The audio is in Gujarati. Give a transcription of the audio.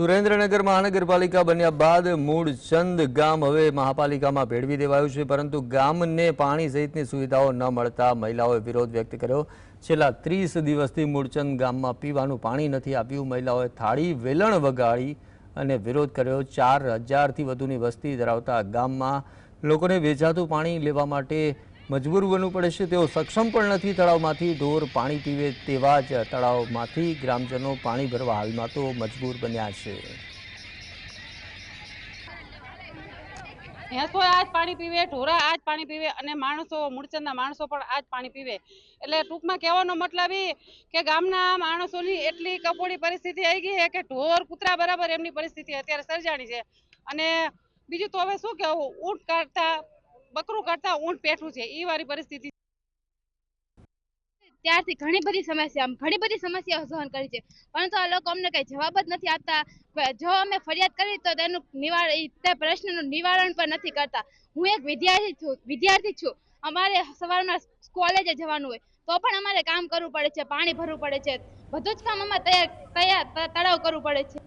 સુરેન્દ્રનગર મહાનગરપાલિકા બન્યા બાદ મૂળચંદ ગામ હવે મહાપાલિકામાં ભેળવી દેવાયું છે, પરંતુ ગામને પાણી સહિતની સુવિધાઓ ન મળતા મહિલાઓએ વિરોધ વ્યક્ત કર્યો. છેલ્લા ત્રીસ દિવસથી મૂળચંદ ગામમાં પીવાનું પાણી નથી આપ્યું. મહિલાઓએ થાળી, વેલણ વગાડી અને વિરોધ કર્યો. ચાર હજારથી વધુની વસ્તી ધરાવતા ગામમાં લોકોને વેચાતું પાણી લેવા માટે મજબૂર બનવું પડે છે. તેઓ સક્ષમ પણ નથી. તળાવમાંથી ઢોર પાણી પીવે તેવા જ તળાવમાંથી ગ્રામજનો પાણી ભરવા હાલમાં તો મજબૂર બન્યા છે. ભેંસો આ જ પાણી પીવે, ઢોરા આ જ પાણી પીવે અને માણસો, મૂળચંદના માણસો પણ આ જ પાણી પીવે. એટલે ટૂંકમાં કહેવાનો મતલબ એ કે ગામના માણસોની એટલી કપોળી પરિસ્થિતિ આવી ગઈ છે કે ઢોર કૂતરા બરાબર એમની પરિસ્થિતિ અત્યારે સર્જાણી છે. અને બીજું તો હવે શું કહેવું? ઊંટ કાઢતા બકરું કરતા ઊંટ પેઠું છે એ વાળી પરિસ્થિતિ ત્યારથી ઘણી બધી સમસ્યા, ઘણી બધી સમસ્યાઓ સહન કરી છે. પરંતુ આ લોકો અમને કઈ જવાબ જ નથી આપતા. જો અમે ફરિયાદ કરી તો તેનું નિવારણ તે પ્રશ્નનું નિવારણ પણ નથી કરતા. હું એક વિદ્યાર્થી છું વિદ્યાર્થી છું. અમારે સવારમાં કોલેજે જવાનું હોય, તો પણ અમારે કામ કરવું પડે છે, પાણી ભરવું પડે છે. બધું જ કામ અમારે તૈયાર તૈયાર, તળાવ કરવું પડે છે.